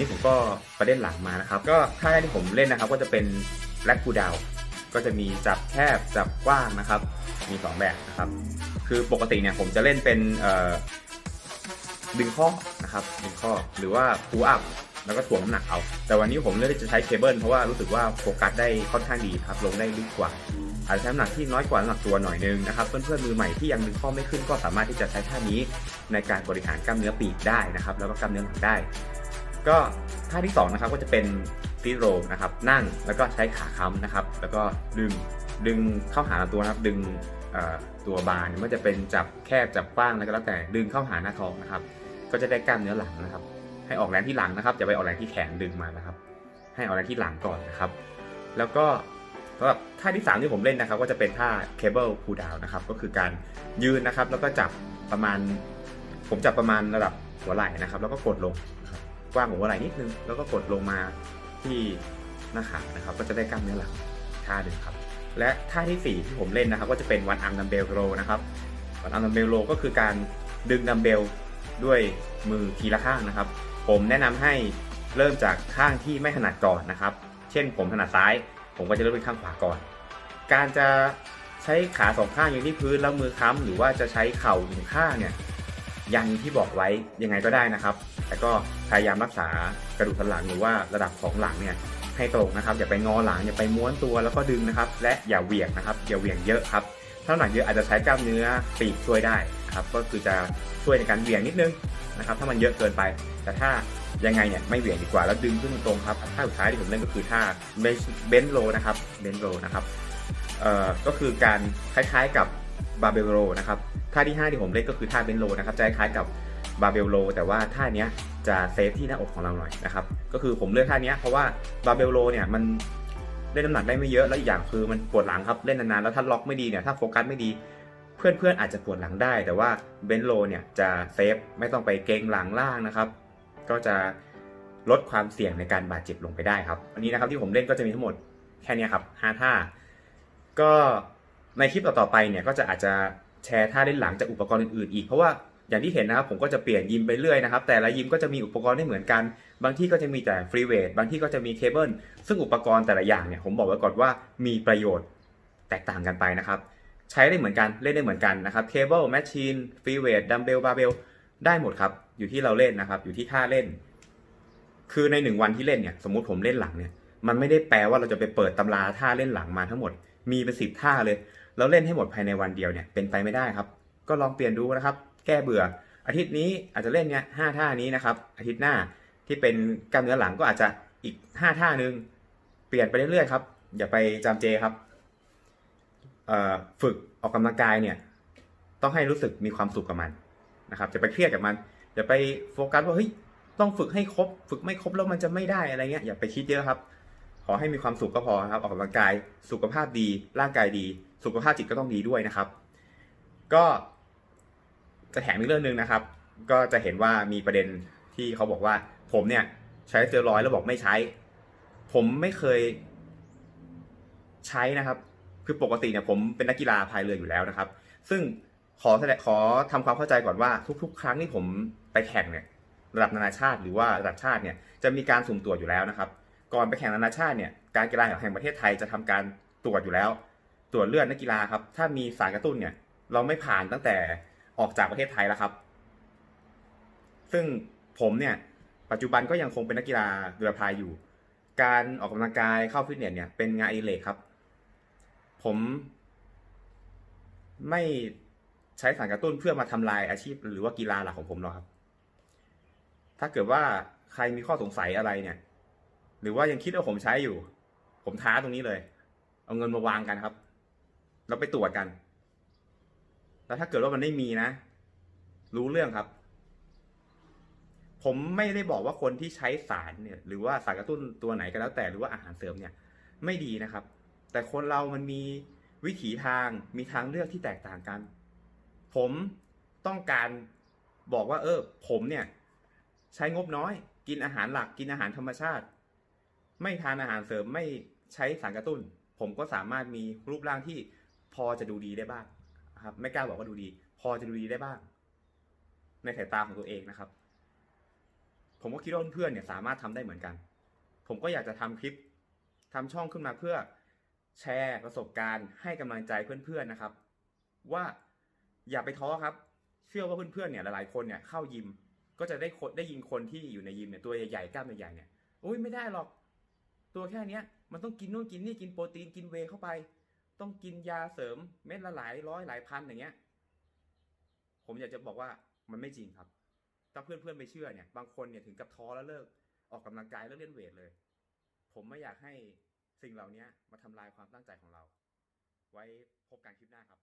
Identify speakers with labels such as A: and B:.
A: ล่นหลังมานะครับ ก็ท่าแรกที่ผมเล่นนะครับ ก็จะเป็นแล็กคูดาวก็จะมีจับแคบจับกว้างนะครับ มีสองแบบนะครับ คือปกติเนี่ยผมจะเล่นเป็นดึงข้อนะครับดึงข้อหรือว่าพูอัพแล้วก็ถ่วงน้ำหนักเอา แต่วันนี้ผมเลือกที่จะใช้เคเบิลเพราะว่ารู้สึกว่าโฟกัสได้ค่อนข้างดีครับ ลงได้ลึกกว่า อาจจะใช้น้ำหนักที่น้อยกว่าน้ำหนักตัวหน่อยนึงนะครับ เพื่อนๆมือใหม่ที่ยังดึงข้อไม่ขึ้นก็สามารถที่จะใช้ท่านี้ในการบริหารกล้ามเนื้อปีกได้นะครับ แล้วก็กล้ามเนื้อหลังได้ ก็ท่าที่สองนะครับก็จะเป็นฟีโรนะครับ นั่งแล้วก็ใช้ขาค้ำนะครับ แล้วก็ดึงดึงเข้าหาลำตัวนะครับ ดึงตัวบานไม่ว่าจะเป็นจับแคบจับกว้างอะไรก็แล้วแต่ดึงเข้าหาหน้าท้องนะครับ ก็จะได้กล้ามเนื้อหลังนะครับ ให้ออกแรงที่หลังนะครับอย่าไปออกแรงที่แขนดึงมานะครับ ให้ออกแรงที่หลังก่อนนะครับ แล้วก็สำหรับท่าที่ 3 ที่ผมเล่นนะครับ ก็จะเป็นท่า cable pull down นะครับ ก็คือการยืนนะครับ แล้วก็จับประมาณ ผมจับประมาณระดับหัวไหล่นะครับ แล้วก็กดลง กว้างหัวไหล่นิดนึง แล้วก็กดลงมาที่หน้าขานะครับ ก็จะได้กล้ามเนื้อหลังท่าหนึ่งครับ และท่าที่ 4 ที่ผมเล่นนะครับ ก็จะเป็นวันอาร์มดัมเบลโรนะครับวันอาร์มดัมเบลโรก็คือการดึงดัมเบลด้วยมือทีละข้างนะครับ ผมแนะนำให้เริ่มจากข้างที่ไม่ถนัดก่อนนะครับ เช่นผมถนัดซ้าย ผมก็จะเริ่มด้วยข้างขวาก่อน การจะใช้ขาสองข้างอยู่ที่พื้นแล้วมือค้ำหรือว่าจะใช้เข่าหนึ่งข้างเนี่ยยันที่บอกไว้ยังไงก็ได้นะครับ แต่ก็พยายามรักษากระดูกสันหลังหรือว่าระดับของหลังเนี่ยให้ตรงนะครับ อย่าไปงอหลังอย่าไปม้วนตัวแล้วก็ดึงนะครับ และอย่าเหวี่ยงนะครับอย่าเหวี่ยงเยอะครับถ้าหนักเยอะอาจจะใช้กล้ามเนื้อปีกช่วยได้ครับก็คือจะช่วยในการเหวี่ยงนิดนึงนะครับ ถ้ามันเยอะเกินไป แต่ถ้ายังไงเนี่ยไม่เหวี่ยงดีกว่าแล้วดึงขึ้นตรงครับท่าสุดท้ายที่ผมเล่นก็คือท่าเบนโลนะครับเบนโลนะครับเอ่อก็คือการคล้ายๆกับบาเบลโลนะครับท่าที่ 5 ที่ผมเล่นก็คือท่าเบนโลนะครับจะคล้ายกับ บาเบลโลแต่ว่าท่าเนี้ยจะเซฟที่หน้าอกของเราหน่อยนะครับ ก็คือผมเลือกท่าเนี้ยเพราะว่าบาเบลโลเนี่ยมันเล่นน้ำหนักได้ไม่เยอะแล้วอีกอย่างคือมันปวดหลังครับเล่นนานๆแล้วถ้าล็อกไม่ดีเนี่ยถ้าโฟกัสไม่ดี เพื่อนๆอาจจะปวดหลังได้ แต่ว่าเบนโลเนี่ยจะเซฟไม่ต้องไปเกงหลังล่างนะครับ ก็จะลดความเสี่ยงในการบาดเจ็บลงไปได้ครับอันนี้นะครับที่ผมเล่นก็จะมีทั้งหมดแค่นี้ครับ5ท่า ก็ในคลิปต่อๆไปเนี่ยก็จะอาจจะแชร์ท่าเล่นหลังจากอุปกรณ์อื่นๆอีกเพราะว่า อย่างที่เห็นนะครับผมก็จะเปลี่ยนยิมไปเรื่อยนะครับ แต่ละยิมก็จะมีอุปกรณ์ไม่เหมือนกัน บางที่ก็จะมีแต่ฟรีเวทบางที่ก็จะมีเคเบิลซึ่งอุปกรณ์แต่ละอย่างเนี่ยผมบอกไว้ก่อนว่ามีประโยชน์แตกต่างกันไปนะครับ ใช้ได้เหมือนกันเล่นได้เหมือนกันนะครับเคเบิลแมชชีนฟรีเวทดัมเบลบาร์เบลได้หมดครับ อยู่ที่เราเล่นนะครับ อยู่ที่ท่าเล่น คือในหนึ่งวันที่เล่นเนี่ย สมมติผมเล่นหลังเนี่ย มันไม่ได้แปลว่าเราจะไปเปิดตำราท่าเล่นหลังมาทั้งหมด มีเป็นสิบท่าเลย แล้วเล่นให้หมดภายในวันเดียวเนี่ย เป็นไปไม่ได้ครับ ก็ลองเปลี่ยนดูนะครับ แก้เบื่อ อาทิตย์นี้อาจจะเล่นเนี่ยห้าท่านี้นะครับ อาทิตย์หน้าที่เป็นกล้ามเนื้อหลังก็อาจจะอีกห้าท่านึง เปลี่ยนไปเรื่อยๆครับ อย่าไปจำเจครับฝึกออกกำลังกายเนี่ยต้องให้รู้สึกมีความสุขกับมันนะครับจะไปเครียดกับมันอย่าไปโฟกัสว่าเฮ้ยต้องฝึกให้ครบ ฝึกไม่ครบแล้วมันจะไม่ได้อะไรเงี้ยอย่าไปคิดเยอะครับ ขอให้มีความสุขก็พอครับ ออกกำลังกาย สุขภาพดี ร่างกายดี สุขภาพจิตก็ต้องดีด้วยนะครับ ก็ จะแถมอีกเรื่องหนึ่งนะครับ ก็จะเห็นว่ามีประเด็นที่เขาบอกว่า ผมเนี่ยใช้สเตียรอยแล้วบอกไม่ใช้ ผมไม่เคยใช้นะครับ คือปกติเนี่ยผมเป็นนักกีฬาพายเรืออยู่แล้วนะครับ ซึ่งขอแสดงขอทำความเข้าใจก่อนว่าทุก ๆ ครั้งที่ผมไปแข่งเนี่ยระดับนานาชาติหรือว่าระดับชาติเนี่ยจะมีการสุ่มตรวจอยู่แล้วนะครับ ก่อนไปแข่งนานาชาติเนี่ยการกีฬาแห่งประเทศไทยจะทำการตรวจอยู่แล้ว ตรวจเลือดนักกีฬาครับถ้ามีสารกระตุ้นเนี่ยเราไม่ผ่านตั้งแต่ ออกจากประเทศไทยแล้วครับ ซึ่งผมเนี่ย ปัจจุบันก็ยังคงเป็นนักกีฬาเรือพายอยู่ การออกกำลังกายเข้าฟิตเนสเนี่ยเป็นงานอิเรกครับ ผมไม่ใช้สารกระตุ้นเพื่อมาทำลายอาชีพหรือว่ากีฬาหลักของผมหรอกครับ ถ้าเกิดว่าใครมีข้อสงสัยอะไรเนี่ย หรือว่ายังคิดว่าผมใช้อยู่ ผมท้าตรงนี้เลย เอาเงินมาวางกันครับ แล้วไปตรวจกัน แล้วถ้าเกิดว่ามันไม่มีนะ รู้เรื่องครับ ผมไม่ได้บอกว่าคนที่ใช้สารเนี่ย หรือว่าสารกระตุ้นตัวไหนก็แล้วแต่หรือว่าอาหารเสริมเนี่ย ไม่ดีนะครับ แต่คนเรามันมีวิถีทางมีทางเลือกที่แตกต่างกัน ผมต้องการบอกว่า เออ ผมเนี่ย ใช้งบน้อย กินอาหารหลักกินอาหารธรรมชาติ ไม่ทานอาหารเสริมไม่ใช้สารกระตุ้น ผมก็สามารถมีรูปร่างที่พอจะดูดีได้บ้าง ครับ ไม่กล้าบอกว่าดูดี พอจะดูดีได้บ้าง ในสายตาของตัวเองนะครับ ผมก็คิดว่าเพื่อนเนี่ยสามารถทำได้เหมือนกัน ผมก็อยากจะทำคลิปทำช่องขึ้นมาเพื่อแชร์ประสบการณ์ให้กำลังใจเพื่อนๆนะครับ ว่าอย่าไปท้อครับ เชื่อว่าเพื่อนๆเนี่ยหลายๆคนเนี่ยเข้ายิม ก็จะได้ได้ยินคนที่อยู่ในยิมเนี่ยตัวใหญ่ๆกล้ามใหญ่ๆเนี่ยอุ้ยไม่ได้หรอก ตัวแค่เนี้ย มันต้องกินนู่นกินนี่กินโปรตีนกินเวเข้าไป ต้องกินยาเสริมเม็ดละหลายร้อยหลายพันอย่างเงี้ย ผมอยากจะบอกว่ามันไม่จริงครับ ถ้าเพื่อนๆไปเชื่อเนี่ย บางคนเนี่ยถึงกับท้อแล้วเลิกออกกำลังกายแล้วเล่นเวทเลย ผมไม่อยากให้สิ่งเหล่านี้มาทำลายความตั้งใจของเรา ไว้พบกันคลิปหน้าครับ